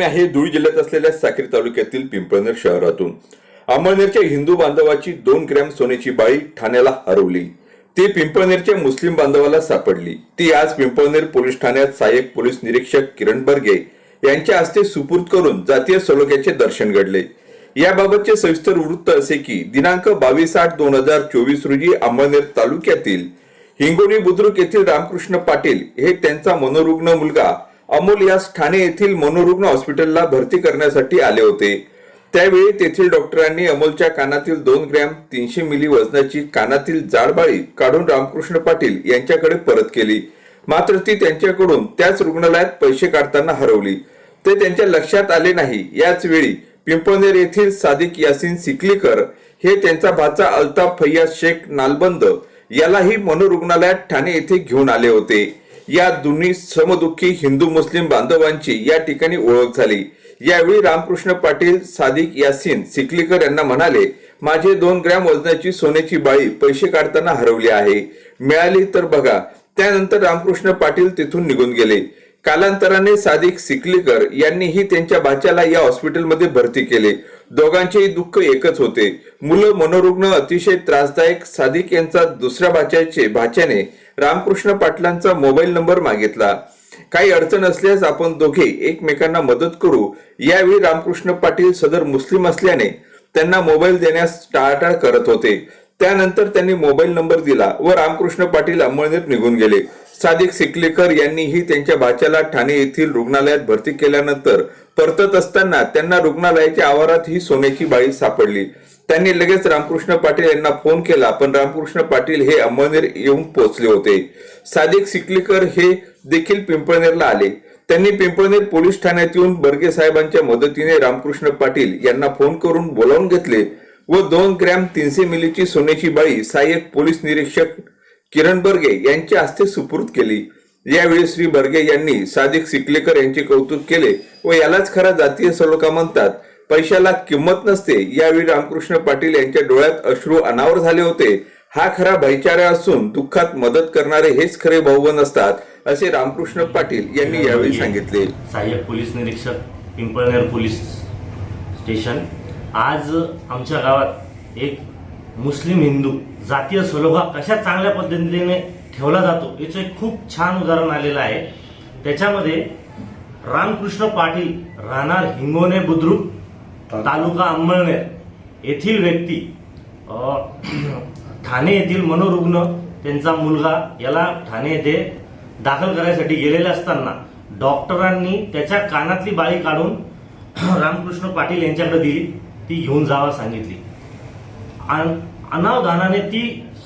बातमी आहे धुळे जिल्ह्यात असलेल्या साक्री तालुक्यातील पिंपळनेर शहरातून. अमळनेरच्या हिंदू बांधवाची दोन ग्रॅम सोन्याची बाळी ठाण्याला हरवली. ती पिंपळनेरच्या मुस्लिम बांधवाला सापडली. ती आज पिंपळनेर पोलीस ठाण्यात सहाय्यक पोलीस निरीक्षक किरण बर्गे यांच्या हस्ते सुपूर्द करून जातीय सलोख्याचे दर्शन घडले. याबाबतचे सविस्तर वृत्त असे की दिनांक बावीस आठ दोन हजार चोवीस रोजी अमळनेर तालुक्यातील हिंगोली बुद्रुक येथील रामकृष्ण पाटील हे त्यांचा मनोरुग्ण मुलगा अमोल यास ठाणे येथील मनोरुग्ण हॉस्पिटलला भरती करण्यासाठी आले होते. त्यावेळी तेथील डॉक्टरांनी अमोलच्या कानातील दोन ग्रॅम तीनशे मिली वजनाची कानातील जाडबाळी काढून रामकृष्ण पाटील यांच्याकडे परत केली. मात्र ती त्यांच्याकडून त्याच रुग्णालयात पैसे काढताना हरवली. ते त्यांच्या लक्षात आले नाही. याच वेळी पिंपळनेर येथील सादिक यासिन सिकलीकर हे त्यांचा भाचा अल्ताफ फैया शेख नालबंद यालाही मनोरुग्णालयात ठाणे येथे घेऊन आले होते. या दोन्ही समदुःखी हिंदू मुस्लिम बांधवांची या ठिकाणी ओळख झाली. यावेळी रामकृष्ण पाटील सादिक यासिन सिकलीकर यांना म्हणाले माझे दोन ग्रॅम वजनाची सोन्याची बाळी पैसे काढताना हरवली आहे. मिळाली तर बघा. त्यानंतर रामकृष्ण पाटील तिथून निघून गेले. कालांतराने सादिक सिकलीकर यांनीही त्यांच्या भाच्याला या हॉस्पिटलमध्ये भरती केले. दोघांचेही दुःख एकच होते. मुलं मनोरुग्ण अतिशय त्रासदायक सादिक यांचा दुसऱ्या भाच्याचे भाच्याने रामकृष्ण पाटलांचा मोबाईल नंबर मागितला. काही अडचण असल्यास आपण दोघे एकमेकांना मदत करू. यावेळी रामकृष्ण पाटील सदर मुस्लिम असल्याने त्यांना मोबाईल देण्यास टाळाटाळ करत होते. त्यानंतर त्यांनी मोबाईल नंबर दिला व रामकृष्ण पाटील अंमळनेर निघून गेले. सादिक सिकलेकर यांनीही त्यांच्या भाच्याला ठाणे येथील रुग्णालयात भरती केल्यानंतर परतत असताना त्यांना रुग्णालयाच्या आवारात ही सोन्याची बाळी सापडली. त्यांनी लगेच रामकृष्ण पाटील यांना फोन केला पण रामकृष्ण पाटील हे अंमळनेर येऊन पोहोचले होते. सादिक सिकलीकर हे देखील पिंपळनेरला आले. त्यांनी पिंपळनेर पोलीस ठाण्यात येऊन बर्गे साहेबांच्या मदतीने रामकृष्ण पाटील यांना फोन करून बोलावून घेतले व दोन ग्रॅम तीनशे मिलीची सोन्याची बाळी सहाय्यक पोलीस निरीक्षक किरण बर्गे यांच्या हस्ते सुपूर्द केली. यावेळी श्री बर्गे यांनी सादिक सिकलेकर यांचे कौतुक केले व यालाच खरा जातीय सलोखा म्हणतात. पैशाला किंमत नसते. यावेळी रामकृष्ण पाटील यांच्या डोळ्यात अश्रू अनावर झाले होते. हा खरा भाईचारा असून दुःखात मदत करणारे हेच खरे भाऊबन असतात असे रामकृष्ण पाटील यांनी यावेळी सांगितले. सहाय्यक पोलीस निरीक्षक पिंपळनेर पोलीस स्टेशन. आज आमच्या गावात एक मुस्लिम हिंदू जातीय सलोखा कशा चांगल्या पद्धतीने ठेवला जातो याचं एक खूप छान उदाहरण आलेलं आहे. त्याच्यामध्ये रामकृष्ण पाटील राहणार हिंगोने बुद्रुक. तालुका अंमळनेर येथील व्यक्ती ठाणे येथील मनोरुग्ण त्यांचा मुलगा याला ठाणे येथे दाखल करायसाठी गेलेले असताना डॉक्टरांनी त्याच्या कानातली बाळी काढून रामकृष्ण पाटील यांच्याकडे दिली. ती घेऊन जावा सांगितली. अनावधानाने ती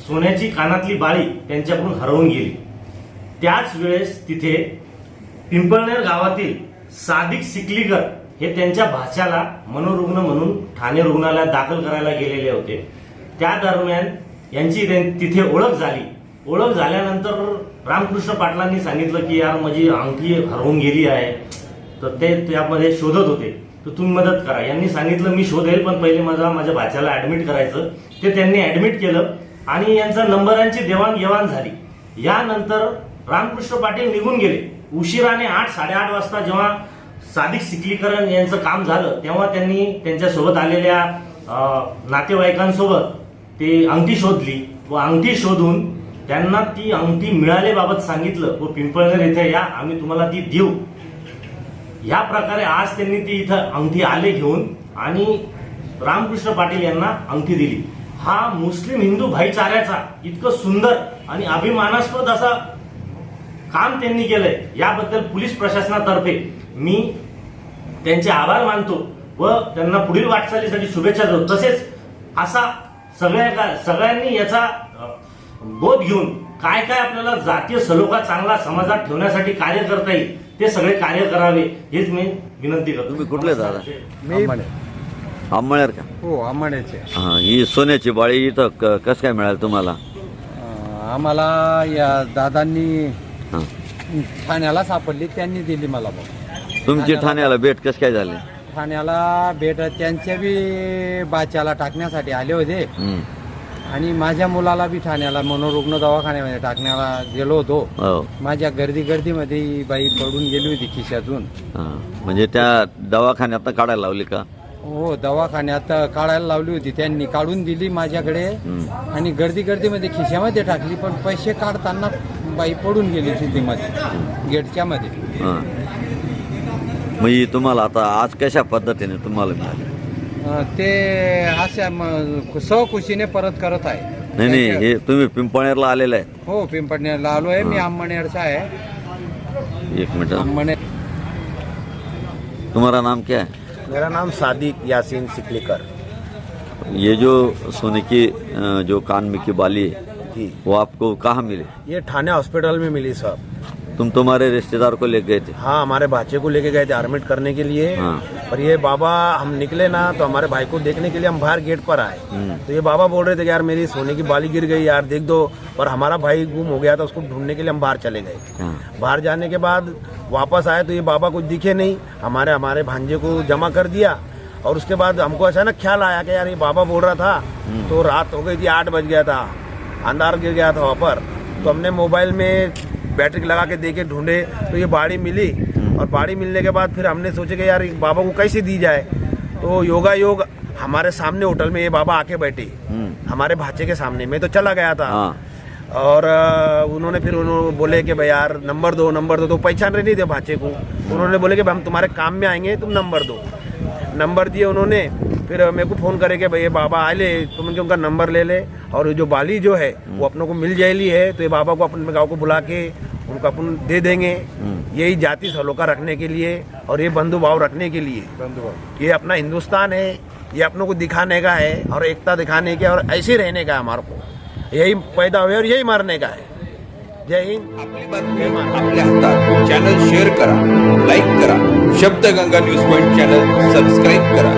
सोन्याची कानातली बाळी त्यांच्याकडून हरवून गेली. त्याच वेळेस तिथे पिंपळनेर गावातील सादिक सिकलीकर हे त्यांच्या भाच्याला मनोरुग्ण म्हणून ठाणे रुग्णालयात दाखल करायला गेलेले होते. त्या दरम्यान यांची तिथे ओळख झाली. ओळख झाल्यानंतर रामकृष्ण पाटलांनी सांगितलं की यार माझी अंगठी हरवून गेली आहे. तर ते त्यामध्ये शोधत होते. तर तुम्ही मदत करा. यांनी सांगितलं मी शोधेल पण पहिले माझा माझ्या भाच्याला ऍडमिट करायचं. ते त्यांनी ऍडमिट केलं आणि यांचा नंबरांची देवाणघेवाण झाली. यानंतर रामकृष्ण पाटील निघून गेले. उशिराने आठ साडेआठ वाजता जेव्हा साधिक सिकलीकरण यांचं काम झालं तेव्हा त्यांनी त्यांच्यासोबत आलेल्या नातेवाईकांसोबत ते अंगठी शोधली व अंगठी शोधून त्यांना ती अंगठी मिळाल्याबाबत सांगितलं व पिंपळनेर येथे या आम्ही तुम्हाला ती देऊ. या प्रकारे आज त्यांनी ती इथं अंगठी आले घेऊन आणि रामकृष्ण पाटील यांना अंगठी दिली. हा मुस्लिम हिंदू भाईचाऱ्याचा इतकं सुंदर आणि अभिमानास्पद असा काम त्यांनी केलंय. याबद्दल पोलीस प्रशासनातर्फे मी त्यांचे आभार मानतो व त्यांना पुढील वाटचालीसाठी शुभेच्छा देतो. तसेच असा सगळ्या सगळ्यांनी याचा बोध घेऊन काय काय आपल्याला जातीय सलोखा चांगला समाजात ठेवण्यासाठी कार्य करता येईल ते सगळे कार्य करावे हेच मी विनंती करतो. तुम्ही कुठले दादा? मी का? हो आंबाड्याचे हा ही सोन्याची बाळी इथं क- कसं काय मिळालं तुम्हाला? आम्हाला या दादांनी हा. ठाण्याला सापडली त्यांनी दिली मला बघ तुमची ठाण्याला भेट कसं काय झाली? ठाण्याला भेट त्यांच्या बी बाच्याला टाकण्यासाठी आले होते. हम्म. आणि माझ्या मुलाला बी ठाण्याला मनोरुग्ण दवाखान्यामध्ये टाकण्याला गेलो होतो. हो. माझ्या गर्दी गर्दीमध्ये ही बाई पडून गेली होती खिशातून. हा. म्हणजे त्या दवाखान्यात काढायला लावली का? हो दवाखान्यात काढायला लावली होती. त्यांनी काढून दिली माझ्याकडे. आणि गर्दी गर्दीमध्ये खिशामध्ये टाकली पण पैसे काढताना बाई पडून गेली सिद्धीमध्ये गेटच्या मध्ये हा. मग ही तुम्हाला आता आज कशा पद्धतीने तुम्हाला मिळाली? ते अशा म- सहकुशीने परत करत आहे. नाही नाही हे तुम्ही पिंपळनेरला आलेलं आहे. हो पिंपळनेरला आलो आहे. मी आंबनेरचा आहे. एक मिनट. आंबनेर तुम्हारा नाम क्या है मेरा नाम सादिक यासीन सिकलीकर। ये जो सोने की अ, जो कान में की बाली है जी। वो आपको कहाँ मिले? ये थाने हॉस्पिटल में मिली सर। तुम तुम्हारे रिश्तेदार को ले गए थे? हाँ हमारे बच्चे को लेके गए थे एडमिट करने के लिए। हाँ। और ये बाबा हम निकले ना तो हमारे भाई को देखने के लिए हम बाहर गेट पर आए। हम्म। तो ये बाबा बोल रहे थे यार मेरी सोने की बाली गिर गई यार देख दो। पर हमारा भाई गुम हो गया था उसको ढूँढने के लिए हम बाहर चले गए। हाँ। बाहर जाने के बाद वापस आए तो ये बाबा कुछ दिखे नहीं। हमारे हमारे भांजे को जमा कर दिया। और उसके बाद हमको अचानक ख्याल आया कि यार ये बाबा बोल रहा था। तो रात हो गई थी आठ बज गया था। अंधार गिर गया था वहाँ पर। तो हमने मोबाइल में बैटरी लगा के देखे ढूंढे तो ये बाड़ी मिली। और बाड़ी मिलने के बाद फिर हमने सोचे कि यार बाबा को कैसे दी जाए? तो योगा योग हमारे सामने होटल में ये बाबा आके बैठे। हमारे भाचे के सामने। मैं तो चला गया था। हाँ। और उन्होंने फिर उन्होंने बोले कि भाई यार नंबर दो नंबर दो तो पहचान रहे नहीं थे भाचे को। उन्होंने बोले कि हम तुम्हारे काम में आएँगे तुम नंबर दो। नंबर दिए उन्होंने। फिर मेरे को फ़ोन करे कि भाई ये बाबा आए ले तुम इनके उनका नंबर ले ले। और जो बाली जो है वो अपनों को मिल जाएली है तो ये बाबा को अपने गाँव को बुला के उनको अपन दे देंगे। यही जाति सलोका रखने के लिए और ये बंधु भाव रखने के लिए। ये अपना हिंदुस्तान है ये अपनों को दिखाने का है और एकता दिखाने का और ऐसे रहने का है हमारे को। यही पैदा हुए और यही मरने का है। जय हिंद। आपल्या हातात चॅनल शेअर करा लाईक करा Shabdganga news point channel subscribe करा।